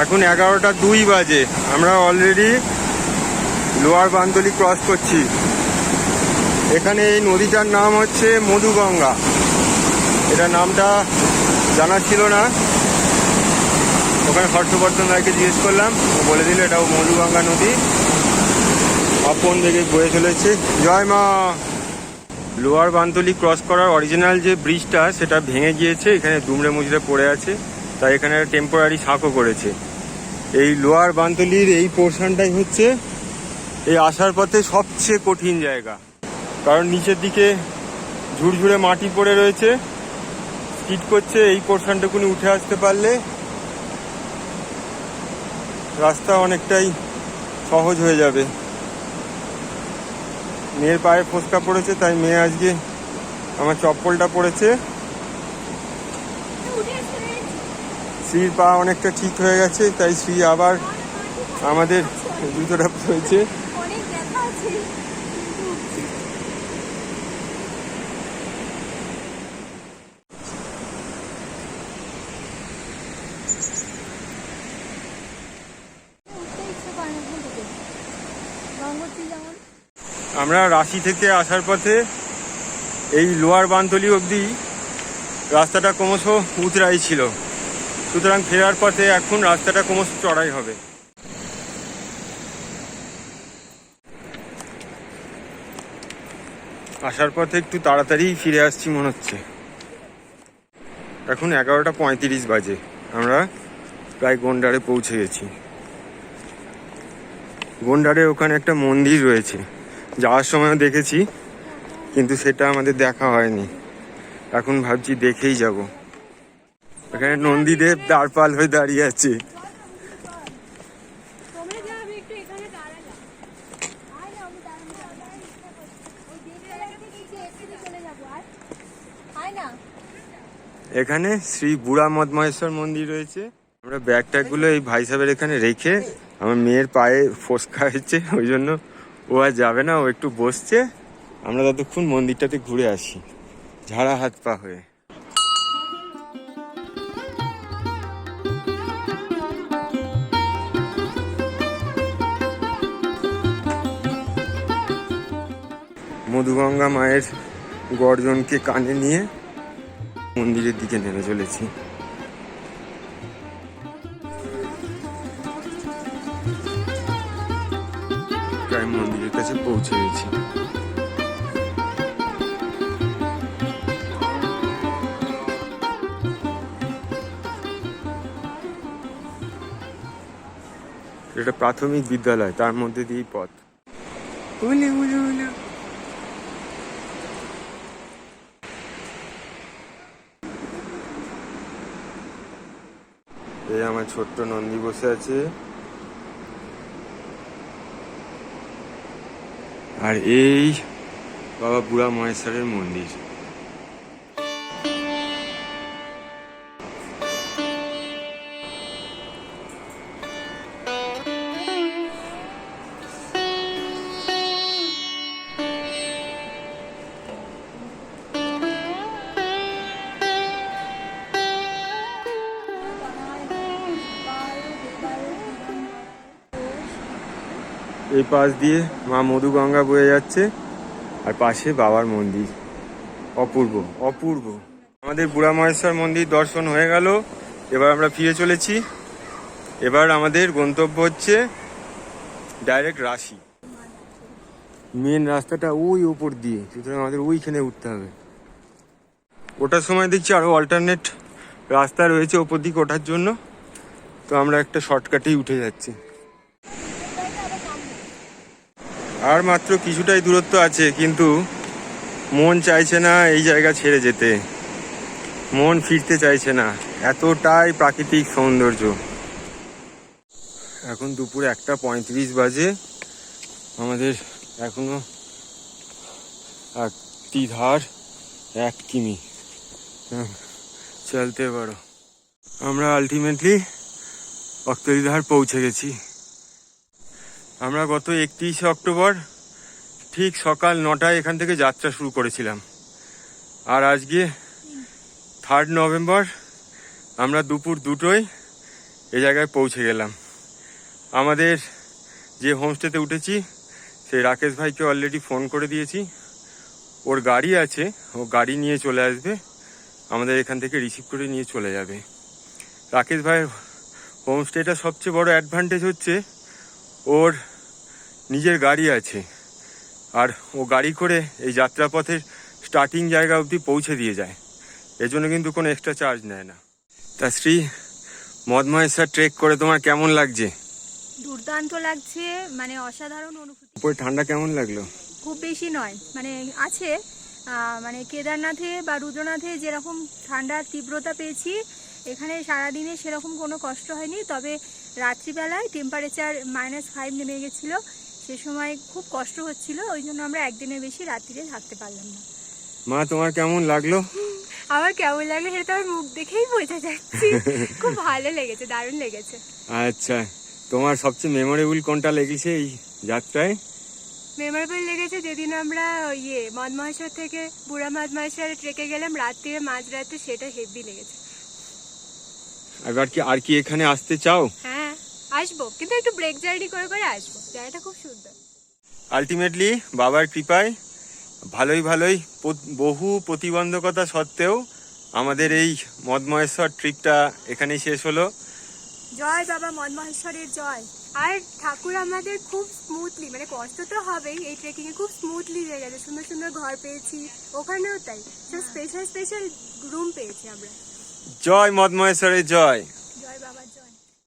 এখন এগারোটা দুই বাজে। আমরা অলরেডি লোয়ার বান্দলি ক্রস করছি। এখানে এই নদীটার নাম হচ্ছে মধুগঙ্গা। এটা নামটা জানা ছিল না। ওখানে হর্ষবর্ধন রায়কে জিজ্ঞেস করলাম। বলে দিল, এটাও মধুগঙ্গা নদী। আপন দিকে বয়ে চলেছে। জয় মা। লোয়ার বান্তলি ক্রস করার অরিজিনাল যে ব্রিজটা সেটা ভেঙে গিয়েছে। এখানে দুমড়ে মুচড়ে পড়ে আছে। তাই এখানে টেম্পোরারি সাঁকো করেছে। এই লোয়ার বান্তলির এই পোর্শনটাই হচ্ছে এই আসার পথে সবচেয়ে কঠিন জায়গা। কারণ নিচের দিকে ঝুরঝুরে মাটি পড়ে রয়েছে। স্কিড করছে, এই পোর্শনটুকুনি উঠে আসতে পারলে রাস্তা অনেকটাই সহজ হয়ে যাবে। মেয়ের পায়ে ফোসকা পড়েছে, তাই মেয়ে আজকে আমার চপ্পলটা পড়েছে। শ্রীর পা অনেকটা ঠিক হয়ে গেছে তাই শ্রী আবার আমাদের জুতোটা যেমন আমরা রাশি থেকে আসার পথে এই লোয়ার বানতলি অবধি রাস্তাটা ক্রমশ উতরাই ছিল। সুতরাং ফেরার পথে এখন রাস্তাটা ক্রমশ চড়াই হবে। আসার পথে একটু তাড়াতাড়ি ফিরে আসছি মনে হচ্ছে। এখন এগারোটা পঁয়ত্রিশ বাজে। আমরা প্রায় গন্ডারে পৌঁছে গেছি। গন্ডারে ওখানে একটা মন্দির রয়েছে। যাওয়ার সময় দেখেছি, কিন্তু সেটা আমাদের দেখা হয়নি। এখন ভাবছি দেখেই যাব। এখানে নন্দীদেব দাঁড়পাল হয়ে দাঁড়িয়ে আছে। এখানে শ্রী বুড়া মদমহেশ্বর মন্দির রয়েছে। আমরা ব্যাগ ট্যাগগুলো এই ভাই সাহেবের এখানে রেখে আমার মেয়ের পায়ে ফোসকা হয়েছে ওই জন্য ও আর যাবে না ও একটু বসছে। আমরা ততক্ষণ মন্দিরটাতে ঘুরে আসি ঝাড়া হাত পা হয়ে। মধুগঙ্গা মায়ের গর্জনকে কানে নিয়ে মন্দিরের দিকে নেমে চলেছি। প্রায় মন্দিরের কাছে পৌঁছে গেছি। এটা প্রাথমিক বিদ্যালয়, তার মধ্যে দিয়েই পথ। উলি উলি উলি এই আমার ছোট্ট নন্দী বসে আছে। আর এই বাবা বুড়া মহেশ্বরের মন্দির। এই পাশ দিয়ে মা মধুগঙ্গা বয়ে যাচ্ছে আর পাশে বাবার মন্দির। অপূর্ব অপূর্ব। আমাদের বুড়া মহেশ্বর মন্দির দর্শন হয়ে গেল। এবার আমরা ফিরে চলেছি। এবার আমাদের গন্তব্য হচ্ছে ডাইরেক্ট রাশি। মেন রাস্তাটা ওই ওপর দিয়ে। সুতরাং আমাদের ওইখানে উঠতে হবে। ওটার সময় দেখছি আরও অল্টারনেট রাস্তা রয়েছে ওপর দিকে ওঠার জন্য। তো আমরা একটা শর্টকাটেই উঠে যাচ্ছি। আর মাত্র কিছুটাই দূরত্ব আছে কিন্তু মন চাইছে না এই জায়গা ছেড়ে যেতে। মন ফিরতে চাইছে না। এতটাই প্রাকৃতিক সৌন্দর্য। এখন দুপুর একটা পঁয়ত্রিশ বাজে। আমাদের এখনও একটি ধার এক কিমি। হ্যাঁ, চলতে পারো। আমরা আলটিমেটলি অক্তরিধার পৌঁছে গেছি। আমরা গত একত্রিশে অক্টোবর ঠিক সকাল নটায় এখান থেকে যাত্রা শুরু করেছিলাম। আর আজকে থার্ড নভেম্বর আমরা দুপুর দুটোয় এ জায়গায় পৌঁছে গেলাম। আমাদের যে হোমস্টেতে উঠেছি, সেই রাকেশ ভাইকে অলরেডি ফোন করে দিয়েছি। ওর গাড়ি আছে, ও গাড়ি নিয়ে চলে আসবে, আমাদের এখান থেকে রিসিভ করে নিয়ে চলে যাবে। রাকেশ ভাইয়ের হোমস্টেটা সবচেয়ে বড় অ্যাডভান্টেজ হচ্ছে ওর নিজের গাড়ি আছে। আর ও গাড়ি করে এই যাত্রাপথের স্টার্টিং জায়গা অবধি পৌঁছে দিয়ে যায়। এজন্য কিন্তু কোনো এক্সট্রা চার্জ নেয় না। তা শ্রী মদমহেশ্বর ট্রেক করে তোমার কেমন লাগছে? দুর্দান্ত লাগছে মানে অসাধারণ অনুভূতি। উপরে ঠান্ডা কেমন লাগল? খুব বেশি নয় মানে আছে মানে কেদারনাথে বা রুদ্রনাথে যেরকম ঠান্ডার তীব্রতা পেয়েছি এখানে সারাদিনে সেরকম কোনো কষ্ট হয়নি তবে রাত্রিবেলায় টেম্পারেচার মাইনাস ফাইভ নেমে গেছিল। সে সময় খুব কষ্ট হচ্ছিল ওই জন্য আমরা একদিনের বেশি রাত্রিরে থাকতে পারলাম না। মা তোমার কেমন লাগল? আমার কেমন লাগল সেটা আমার মুখ দেখেই বোঝা যাচ্ছে। খুব ভালো লেগেছে দারুণ লেগেছে। আচ্ছা তোমার সবচেয়ে মেমোরেবল কোনটা লেগেছে এই যাত্রায়? মেমোরেবল লেগেছে যেদিন আমরা ইয়ে মদমহেশ্বর থেকে বুড়া মদমহেশ্বরে ট্রেকে গেলাম রাত্রিরে মাঝরাতে সেটা হেভি লেগেছে। এবার কি আর কি এখানে আসতে চাও? হ্যাঁ আসব। কিন্তু একটু ব্রেক জার্নি করে করে আসব। জায়গাটা খুব সুন্দর। আলটিমেটলি বাবার কৃপায় ভালোই ভালোই বহু প্রতিবন্ধকতা সত্ত্বেও আমাদের এই মদমহেশ্বর ট্রিপটা এখানেই শেষ হলো। জয় বাবা মদমহেশ্বরের জয়। আর ঠাকুর আমাদের খুব স্মুথলি মানে কষ্ট তো হবেই এই ট্রেকিং এ খুব স্মুথলি হয়ে গেছে। সুন্দর সুন্দর ঘর পেয়েছি ওখানেও তাই। সব স্পেশাল স্পেশাল রুম পেয়েছি আমরা। জয় মদমহেশ্বরের জয়। জয় বাবা জয়।